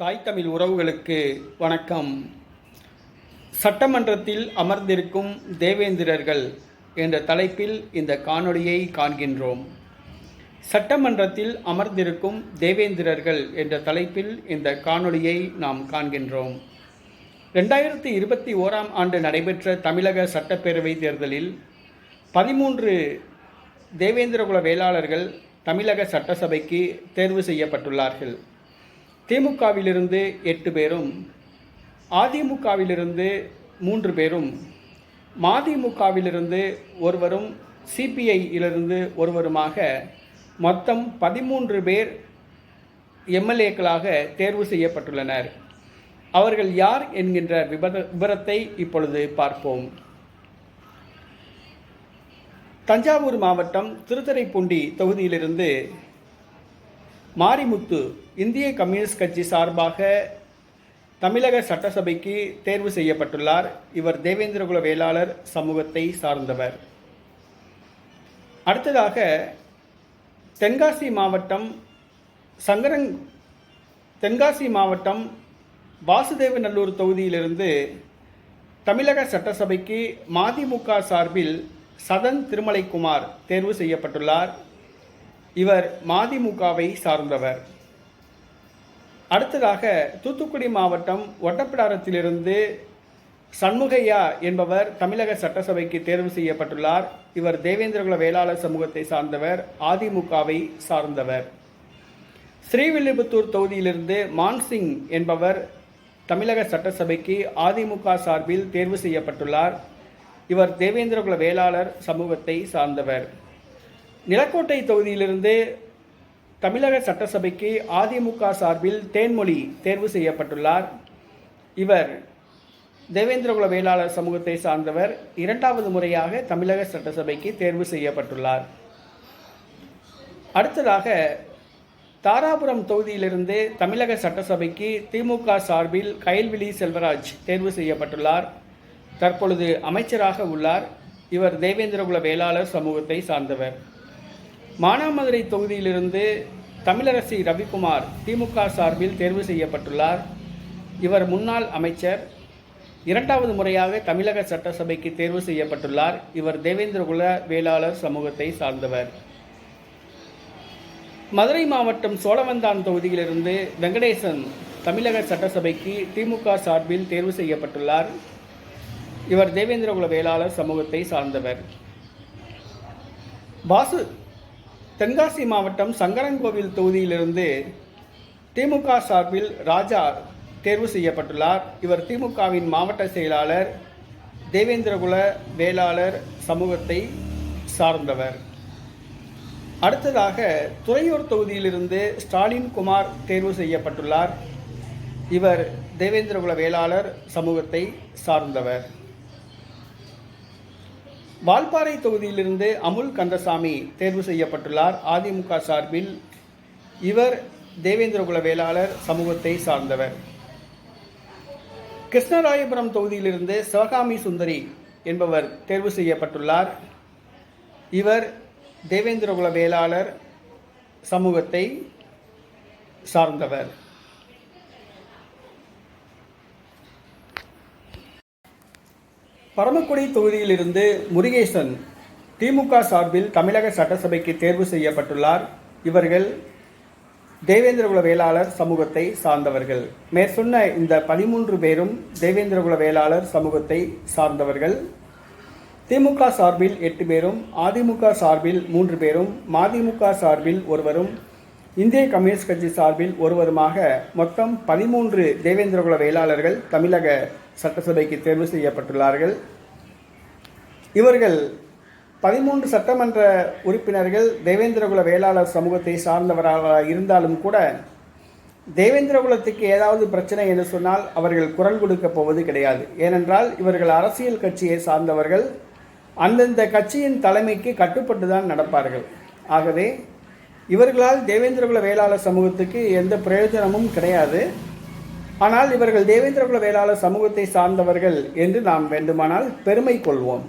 தாய் தமிழ் உறவுகளுக்கு வணக்கம். சட்டமன்றத்தில் அமர்ந்திருக்கும் தேவேந்திரர்கள் என்ற தலைப்பில் இந்த காணொளியை காண்கின்றோம். சட்டமன்றத்தில் அமர்ந்திருக்கும் தேவேந்திரர்கள் என்ற தலைப்பில் இந்த காணொளியை நாம் காண்கின்றோம். ரெண்டாயிரத்தி இருபத்தி ஓராம் ஆண்டு நடைபெற்ற தமிழக சட்டப்பேரவை தேர்தலில் பதிமூன்று தேவேந்திரகுல வேளாளர்கள் தமிழக சட்டசபைக்கு தேர்வு செய்யப்பட்டுள்ளார்கள். திமுகவிலிருந்து எட்டு பேரும் அதிமுகவிலிருந்து மூன்று பேரும் மதிமுகவிலிருந்து ஒருவரும் சிபிஐயிலிருந்து ஒருவருமாக மொத்தம் பதிமூன்று பேர் எம்எல்ஏக்களாக தேர்வு செய்யப்பட்டுள்ளனர். அவர்கள் யார் என்கின்ற விபர விபரத்தை இப்பொழுது பார்ப்போம். தஞ்சாவூர் மாவட்டம் திருத்துறைப்பூண்டி தொகுதியிலிருந்து மாரிமுத்து இந்திய கம்யூனிஸ்ட் கட்சி சார்பாக தமிழக சட்டசபைக்கு தேர்வு செய்யப்பட்டுள்ளார். இவர் தேவேந்திரகுல வேளாளர் சமூகத்தை சார்ந்தவர். அடுத்ததாக தென்காசி மாவட்டம் சங்கரங் தென்காசி மாவட்டம் வாசுதேவநல்லூர் தொகுதியிலிருந்து தமிழக சட்டசபைக்கு மதிமுக சார்பில் சதன் திருமலைக்குமார் தேர்வு செய்யப்பட்டுள்ளார். இவர் மதிமுகவை சார்ந்தவர். அடுத்ததாக தூத்துக்குடி மாவட்டம் ஒட்டப்பிடாரத்திலிருந்து சண்முகையா என்பவர் தமிழக சட்டசபைக்கு தேர்வு செய்யப்பட்டுள்ளார். இவர் தேவேந்திரகுல வேளாளர் சமூகத்தை சார்ந்தவர் அதிமுகவை சார்ந்தவர். ஸ்ரீவில்லிபுத்தூர் தொகுதியிலிருந்து மான்சிங் என்பவர் தமிழக சட்டசபைக்கு அதிமுக சார்பில் தேர்வு செய்யப்பட்டுள்ளார். இவர் தேவேந்திரகுல வேளாளர் சமூகத்தை சார்ந்தவர். நிலக்கோட்டை தொகுதியிலிருந்து தமிழக சட்டசபைக்கு அதிமுக சார்பில் தேன்மொழி தேர்வு செய்யப்பட்டுள்ளார். இவர் தேவேந்திரகுல வேளாளர் சமூகத்தை சார்ந்தவர். இரண்டாவது முறையாக தமிழக சட்டசபைக்கு தேர்வு செய்யப்பட்டுள்ளார். அடுத்ததாக தாராபுரம் தொகுதியிலிருந்து தமிழக சட்டசபைக்கு திமுக சார்பில் கயல்விழி செல்வராஜ் தேர்வு செய்யப்பட்டுள்ளார். தற்பொழுது அமைச்சராக உள்ளார். இவர் தேவேந்திரகுல வேளாளர் சமூகத்தை சார்ந்தவர். மானாமதுரை தொகுதியிலிருந்து தமிழரசி ரவிக்குமார் திமுக சார்பில் தேர்வு செய்யப்பட்டுள்ளார். இவர் முன்னாள் அமைச்சர். இரண்டாவது முறையாக தமிழக சட்டசபைக்கு தேர்வு செய்யப்பட்டுள்ளார். இவர் தேவேந்திரகுல வேளாளர் சமூகத்தை சார்ந்தவர். மதுரை மாவட்டம் சோழவந்தான் தொகுதியிலிருந்து வெங்கடேசன் தமிழக சட்டசபைக்கு திமுக சார்பில் தேர்வு செய்யப்பட்டுள்ளார். இவர் தேவேந்திரகுல வேளாளர் சமூகத்தை சார்ந்தவர். பாசு தென்காசி மாவட்டம் சங்கரன்கோவில் தொகுதியிலிருந்து திமுக சார்பில் ராஜா தேர்வு செய்யப்பட்டுள்ளார். இவர் திமுகவின் மாவட்ட செயலாளர் தேவேந்திரகுல வேளாளர் சமூகத்தை சார்ந்தவர். அடுத்ததாக துறையூர் தொகுதியிலிருந்து ஸ்டாலின் குமார் தேர்வு செய்யப்பட்டுள்ளார். இவர் தேவேந்திரகுல வேளாளர் சமூகத்தை சார்ந்தவர். வால்பாறை தொகுதியிலிருந்து அமுல் கந்தசாமி தேர்வு செய்யப்பட்டுள்ளார். அதிமுக சார்பில் இவர் தேவேந்திரகுல வேளாளர் சமூகத்தை சார்ந்தவர். கிருஷ்ணராயபுரம் தொகுதியிலிருந்து சிவகாமி சுந்தரி என்பவர் தேர்வு செய்யப்பட்டுள்ளார். இவர் தேவேந்திரகுல வேளாளர் சமூகத்தை சார்ந்தவர். பரமக்குடி தொகுதியிலிருந்து முருகேசன் திமுக சார்பில் தமிழக சட்டசபைக்கு தேர்வு செய்யப்பட்டுள்ளார். இவர்கள் தேவேந்திரகுல வேளாளர் சமூகத்தை சார்ந்தவர்கள். மேற்சொன்ன இந்த பதிமூன்று பேரும் தேவேந்திரகுல வேளாளர் சமூகத்தை சார்ந்தவர்கள். திமுக சார்பில் எட்டு பேரும் அதிமுக சார்பில் மூன்று பேரும் மதிமுக சார்பில் ஒருவரும் இந்திய கம்யூனிஸ்ட் கட்சி சார்பில் ஒருவருமாக மொத்தம் பதிமூன்று தேவேந்திரகுல வேளாளர்கள் தமிழக சட்டசபைக்கு தேர்வு செய்யப்பட்டுள்ளார்கள். இவர்கள் பதிமூன்று சட்டமன்ற உறுப்பினர்கள் தேவேந்திரகுல வேளாளர் சமூகத்தை சார்ந்தவராக இருந்தாலும் கூட தேவேந்திரகுலத்துக்கு ஏதாவது பிரச்சனை என்று சொன்னால் அவர்கள் குரல் கொடுக்க போவது கிடையாது. ஏனென்றால் இவர்கள் அரசியல் கட்சியை சார்ந்தவர்கள். அந்தந்த கட்சியின் தலைமைக்கு கட்டுப்பட்டு தான் நடப்பார்கள். ஆகவே இவர்களால் தேவேந்திரகுல வேளாளர் சமூகத்துக்கு எந்த பிரயோஜனமும் கிடையாது. ஆனால் இவர்கள் தேவேந்திரகுல வேளாளர் சமூகத்தை சார்ந்தவர்கள் என்று நாம் வேண்டுமானால் பெருமை கொள்வோம்.